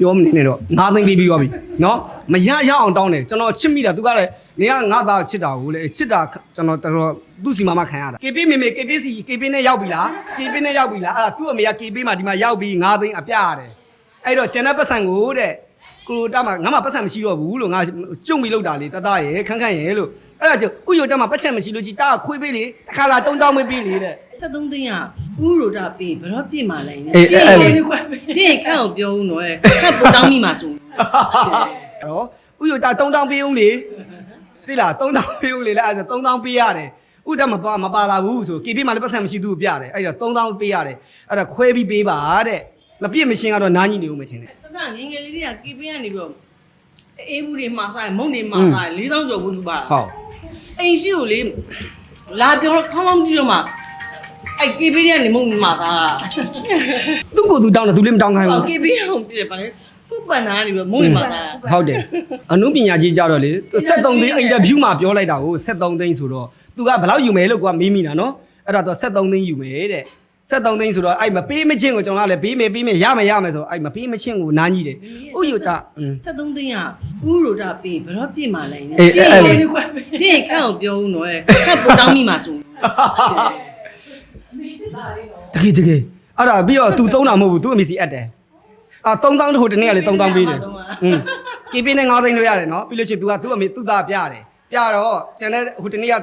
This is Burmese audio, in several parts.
ပြောမနေနဲ့တော့ငါးသိန်းပေးပြီးသွားပြီနော်မရရအောင်တောင်းတယ်ကျွန်တော်ချစ်မိတာသူကလည်းနေကငါသားချစ်တာကိုလေချစ်တာကျွန်တော်တော်တော်သူ့စီမမခံရတာ KP မေမေ KP စီ KP နဲ့ရောက်ပြီလား KP နဲ့ရောက်ပြီလားအဲ့ဒါသူ့အမေက KP မှာဒီမှာရောက်ပြီးငါးသိန်းအပြရတယ်အဲ့တော့ကျန်တဲ့ပတ်စံကိုတဲ့ကိုလိုတာမှာငါမှပတ်စံမရှိတော့ဘူးလို့ငါကျုံပြီးလောက်တာလေတတရဲ့ခန်းခန်းရဲ့လို့အဲ့ဒါကြောင့်ဥယျာဉ်တက်မှာပတ်ချက်မရှိလို့ကြီးတာကခွေးပေးလေတစ်ခါလာတုံးတောင်းမပေးလေတဲ့73သိန်းက ဥရိုတာပေးဘယ်တော့ပြစ်မှလဲနဲ့အေးအဲ့လေပြည့်ခန့်အောင်ပြောဦးနော်ခန့်ပူတောင်းမိမှာဆိုအဲ့တော့ဥယျာဉ်တာတုံးတောင်းပေးဦးလေသိလားတုံးတောင်းပေးဦးလေလားအဲ့ဒါတုံးတောင်းပေးရတယ်ဥဒမပါမပါလာဘူးဆို KP မှာလည်းပတ်စံမရှိသူ့ကိုပြတယ်အဲ့တော့တုံးတောင်းပေးရတယ်အဲ့ဒါခွဲပြီးပေးပါတဲ့မပြည့်မရှင်းကတော့နားကြီးနေဦးမချင်းနဲ့တတငငယ်လေးတွေက KP ကနေပြီးတော့အေးဘူးတွေမှာစားမုံတွေမှာစား4000ကျော်ဘူးသူပါဟုတ်အိမ်ရှိကိုလေလာပြောတော့ခေါင်းလောင်းကြည့်တော့မှ အဲ့ KP ကနေမုံမှာစား သူ့ကိုယ်သူတောင်းတယ်သူလည်းမတောင်းခိုင်း တာ ဘူး KP အောင်ပြတယ်ပါလေဖုတ်ပန်နာကနေပြီးမုံတွေမှာစား ဟုတ်တယ်အနုပညာကြီးကြတော့လေ73သိန်းအင်တာဗျူးမှာပြောလိုက်တာကို73သိန်းဆိုတော့ तू ကဘယ်လောက်ယူမယ်လို့ကွာမေးမိတာနော်အဲ့ဒါတော့73သိန်းယူမယ်တဲ့73သိန်းဆိုတော့အဲ့မပေးမချင်းကိုကျွန်တော်ကလည်းပေးမယ်ပေးမယ်ရမယ်ရမယ်ဆိုအဲ့မပေးမချင်းကိုနားကြီးတယ်ဥယျာဉ်တာอืม 73သိန်းကဥရိုတာပေးဘယ်တော့ပြစ်မှလဲနဲ့ အေးအဲ့လေ ပြည့်ခန့်အောင်ပြောဦးနော်ခန့်ပူတောင်းမိမှာဆို တ ကယ်တကယ်အဲ့ဒါပြီးတော့ तू သုံးတာမဟုတ်ဘူး तू အမေစီအပ်တယ်အာ3000တဟိုတနေ့ကလေ3000ပေးတယ်อืมကေပင်းနဲ့9သိန်းလို့ရတယ်နော်ပြီးလို့ရှိရင် तू ကသူ့အမေသူ့သားပြတယ်ပြတော့ကျန်တဲ့ဟိုတနေ့က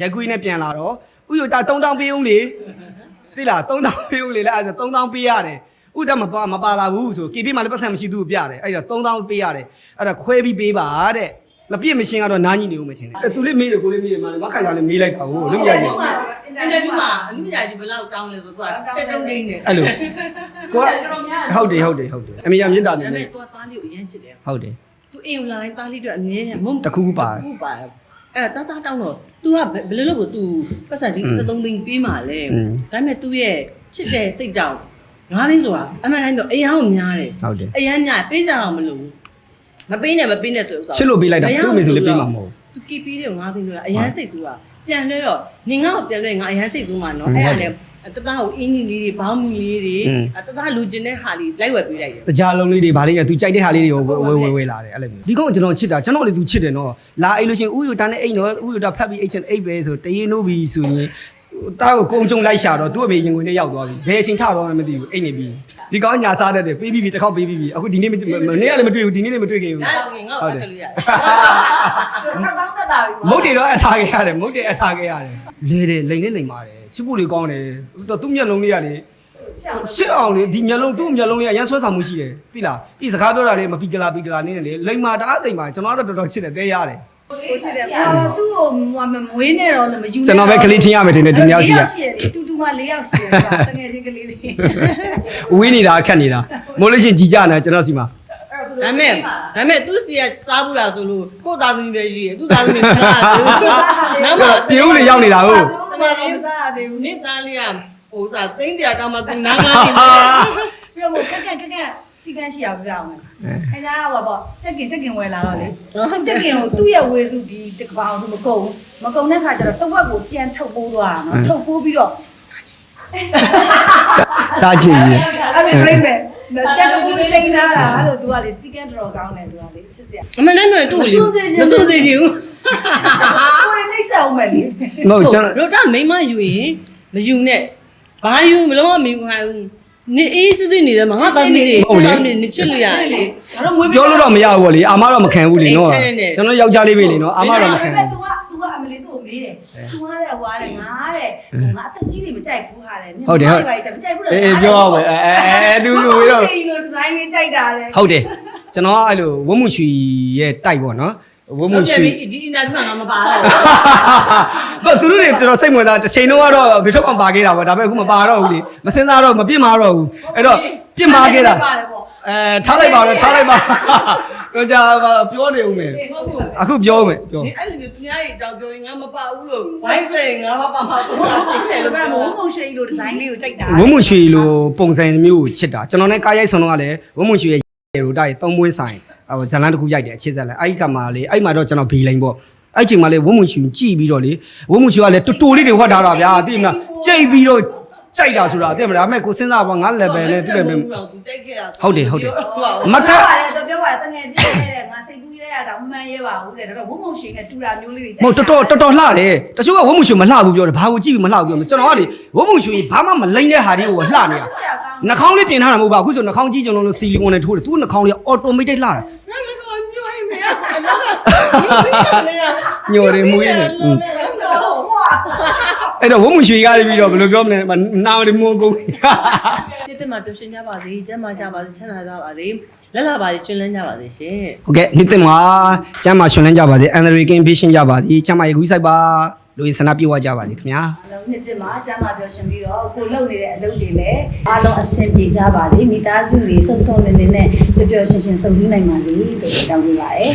ရိုက်ကွေးနဲ့ပြန်လာတော့ဥယျာဉ်တာ3000ပေးဦးလေသိလား3000ပေးဦးလေလားအဲ့ဒါ3000ပေးရတယ်ဥဒမပါမပါလာဘူးဆို KP မှာလည်းပတ်စံမရှိသူ့ကိုပြတယ်အဲ့တော့3000ပေးရတယ်အဲ့ဒါခွဲပြီးပေးပါတဲ့ မပြည့်မရှင်းကတော့နားကြီးနေဦးမချင်းတယ်အဲ့သူလေးမေးတယ်ကိုလေးမေးတယ်မလေးမခါကြလေးမေးလိုက်တာကိုလုံးပြကြီး အင်တာဗျူးမှာအမှုညာကြီးဘယ်လောက်တောင်းလဲဆိုတော့ချက်တုံးတင်းတယ် အဲ့လိုကိုကဟုတ်တယ်ဟုတ်တယ်ဟုတ်တယ်အမေရမြင့်တာနေ ဒါပေ နေ မဲ့သူကသားလေးကိုအရင်ချစ်တယ် ဟုတ်တယ် သူအိမ်ကိုလာတိုင်းသားလေးတို့အမြဲတမ်းမုံ တစ်ခုခုပါတယ် ခုပါအဲ့တာတာတောင်းတော့ तू ကဘယ်လိုလုပ်ကို तू ပတ်စံဒီ73သိန်းပေးမှလဲ อืม ဒါပေမဲ့ तू ရဲ့ချစ်တဲ့စိတ်တောင်းငါးသိန်းဆိုတာအမှန်တိုင်းတော့အရန်ကိုများတယ် ဟုတ်တယ် အရန်များပေးကြအောင်မလို့ မပေးနဲ့မပေးနဲ့ဆိုဥစ္စာချစ်လို့ပေးလိုက်တာသူ့အမေဆိုလည်းပေးမှာမဟုတ်သူကီပီးတဲ့ငါးသိန်းလို့အရန်စိတ်သူကပြန်လဲတော့နေငါ့ကိုပြန်လဲငါအရန်စိတ်သူမှာနော်ဟုတ်အဲ့ဒါလည်းတသားကိုအင်းကြီးလေးတွေဘောင်းမီလေးတွေอืมတသားလူကျင်တဲ့ဟာလေးလိုက်ဝယ်ပေးလိုက်တယ်တကြားလုံးလေးတွေဗာလေးကသူကြိုက်တဲ့ဟာလေးတွေကိုဝဲဝဲဝဲလာတယ်အဲ့လိုမျိုးဒီကောင်ကျွန်တော်ချစ်တာကျွန်တော်လည်းသူချစ်တယ်နော်လာအိတ်လို့ရှိရင်ဥယျာဉ်တန်းနဲ့အိတ်နော်ဥယျာဉ်တဖတ်ပြီးအိတ်ချင်အိတ်ပဲဆိုတရေနိုးပြီးဆိုရင် တားကိုကုန်းကျုံလိုက်ရှာတော့သူ့အမေရင်ဝင်နဲ့ရောက်သွားပြီဘယ်အချိန်ထသွားမှမသိဘူးအိတ်နေပြီဒီကောင်ညာစားတတ်တယ်ပေးပြီးပြီတစ်ခေါက်ပေးပြီးပြီအခုဒီနေ့မနေ့ကလည်းမတွေ့ဘူးဒီနေ့လည်းမတွေ့ခဲ့ဘူးဒါတော့ငါ့ကိုအက်ကလေးရတယ်6000တက်တာပြီမုတ်တွေတော့အထားခဲ့ရတယ်မုတ်တွေအထားခဲ့ရတယ်လေတယ်လိန်နဲ့လိန်ပါတယ်ချစ်ဖို့လေးကောင်းတယ်သူ့မျက်လုံးလေးကလေရှစ်အောင်လေဒီမျက်လုံးသူ့မျက်လုံးလေးကရမ်းဆွဲဆောင်မှုရှိတယ်သိလားဒီစကားပြောတာလေမပီကလာပီကလာနေတယ်လေလိန်မာတအားလိန်မာကျွန်တော်ကတော့တော်တော်ချစ်တယ်တဲရတယ် ကိုချစ်တယ်အော်သူ့ကိုမမွေးနဲ့တော့လည်းမယူကျွန်တော်ပဲကလေးချင်းရမယ်ထင်တယ်ဒီမြောက်စီကတူတူမှ၄ယောက်ရှိတယ်တကယ်ချင်းကလေးလေးဝေးနေတာခက်နေတာမိုးလို့ရှိရင်ကြီးကြနေကျွန်တော်စီမှာဒါမဲ့ဒါမဲ့သူစီကစားဘူးလားဆိုလို့ကိုယ့်သားသမီးပဲရှိတယ်သူ့သားသမီးမစားဘူးနောက်မှပြေဦးလေရောက်နေတာဟုတ်တကယ်ချင်းစားရတယ်ဘူးနေသားလေးကဟိုစားသိန်းတရားတောင်းမှသူနားငါနေတယ် ပြီးတော့ကက်ကက်ကက်ကက် စီကန်းရှိအောင်ပြောင်းမယ်အဲဒါကပေါ့ချက်ကင်ချက်ကင်ဝယ်လာတော့လေချက်ကင်ကိုသူ့ရဲ့ဝေစုဒီတကပောင်သူမကုန်မကုန်တဲ့ခါကျတော့တဝက်ကိုပြန်ထုတ်ပိုးသွားတာနော်ထုတ်ပိုးပြီးတော့စားချင်ကြီးအဲ့ဒါပြိမ့်မယ်တက်တူလေးလိမ့်ထားတာလို့သူကလေစီကန်းတော်ကောင်းတယ်သူကလေချစ်စရာအမှန်တမ်းတော့သူ့ကိုမစိုးသေးချင်ဘူးကိုယ်နှိမ့်ဆက်အောင်မယ်လေမဟုတ်ကျွန်တော်တို့တာမိမယူရင်မယူနဲ့ဘာယူမလို့မယူခိုင်းဘူး နေအေးစစ်စစ်နေတယ်မှာငါသားသမီးတွေသားသမီးနေချစ်လို့ရတယ်လေငါတို့မွေးပြောလို့တော့မရဘူးဗောလေအာမတော့မခံဘူးလေနော်အဲ့ဒါနဲ့ကျွန်တော်ယောက်ျားလေးပဲလေနော်အာမတော့မခံဘူးဘူးသူကသူကအမလေးသူ့ကိုမေးတယ်သူကတဲ့ဟွာတဲ့ငါတဲ့ငါအသက်ကြီးတွေမကြိုက်ဘူးဟာတဲ့မကြိုက်ဘူးအေးအေးပြောအောင်ပဲအဲအဲအဲသူဝေးတော့ရှိလို့ဒီဇိုင်းလေးကြိုက်တာလေဟုတ်တယ်ကျွန်တော်ကအဲ့လိုဝတ်မှုရွှေရဲ့တိုက်ပေါ့နော် ဝတ်မှုရွှေဒီအင်တာဗျူးမှာငါမပါတော့ဘာသူတို့တွေကျွန်တော်စိတ်ဝင်စားတစ်ချိန်တော့ကတော့ဘယ်ထုတ်အောင်ပါခဲ့တာပေါ့ဒါပေမဲ့အခုမပါတော့ဘူးလေမစင်စားတော့မပြစ်မှာတော့ဘူးအဲ့တော့ပြစ်မှာခဲ့တာပါတယ်ပေါ့အဲထားလိုက်ပါတော့ထားလိုက်ပါတော့ကြာပြောနေဦးမယ်အခုပြောဦးမယ်ပြောဒီအဲ့လိုမျိုးသူများရဲ့အကြောင်းပြောရင်ငါမပါဘူးလို့ဝိုင်းစိန်ငါမပါမှာဘူးလို့ဟုတ်ဖြတယ်စ်လို့လို့ကပြောမမှာဝုံရှိလို့ဒီဇိုင်းလေးကိုကြိုက်တာဝတ်မှုရွှေလိုပုံစံမျိုးကိုချစ်တာကျွန်တော်နဲ့ကားရိုက်ဆောင်တော့ကလည်းဝတ်မှုရွှေရဲ့ရိုတိုက်သုံးပွင့်ဆိုင် ဟိုဇလန်တစ်ခုရိုက်တယ်အခြေဆက်လဲအဲ့ဒီကမှလေအဲ့မှာတော့ကျွန်တော်ဘီလိန်ပေါ့အဲ့ချိန်မှာလေဝတ်မှုရွှေကြည့်ပြီးတော့လေဝတ်မှုရွှေကလည်းတူတူလေးတွေဟောက်ထားတာဗျာသိမလားကြိတ်ပြီးတော့ကြိုက်တာဆိုတာသိမလားဒါပေမဲ့ကိုစဉ်းစားပါငါ level နဲ့သူ့ level သူတိုက်ခဲ့တာဟုတ်တယ်ဟုတ်တယ်မထပါတယ်တော့ပြောပါတယ်တငယ်ချင်းတဲ့ငါစိတ်ကူးရရတာမမှန်ရဲပါဘူးတဲ့ဒါတော့ဝုံမုံရှင်နဲ့တူတာမျိုးလေးတွေမဟုတ်တော်တော်တော်တော်လှတယ်တချို့ကဝုံမှုရှင်မလှဘူးပြောတယ်ဘာကိုကြည့်ပြီးမလှဘူးပြောတယ်ကျွန်တော်ကလေဝုံမှုရှင်ဘာမှမလိမ့်တဲ့ဟာတွေကိုလှနေတာနှာခေါင်းလေးပြင်ထားတာမဟုတ်ပါဘူးအခုဆိုနှာခေါင်းကြီးကြုံလို့ဆီလီကွန်နဲ့ထိုးတယ်သူ့နှာခေါင်းလေး automatic လှတာငါလည်းကောညွှိမေးအလောက်က ညိုတယ်မွေးနေอืมတော့ဟွာအဲ့တော့ဝုံမှုရွှေကားပြီးတော့ဘယ်လိုပြောမလဲနာမည်မွန်ကုန်နေ့တက်မှာပျော်ရွှင်ကြပါစေကျမ်းမာကြပါစေချမ်းသာကြပါစေလက်လာပါစေကျွန်းလန်းကြပါစေရှင်ဟုတ်ကဲ့နေ့တင်မှာကျမ်းမာရှင်လန်းကြပါစေအန်ဒရီကင်းဖေးရှင်းကြပါစေကျမ်းမာရေးကူးဆိုင်ပါလူရင်းစနာပြေဝကြပါစေခင်ဗျာအလုံးနှစ်တစ်မှာကျမ်းမာပြောရှင်ပြီးတော့ကိုလုံနေတဲ့အလုပ်တွေလည်းအားလုံးအဆင်ပြေကြပါလေမိသားစုတွေစုံစုံနေနေနဲ့ပျော်ပျော်ရှင်ရှင်စုံစည်းနိုင်ပါလေလို့တောင်းပေးပါရစေ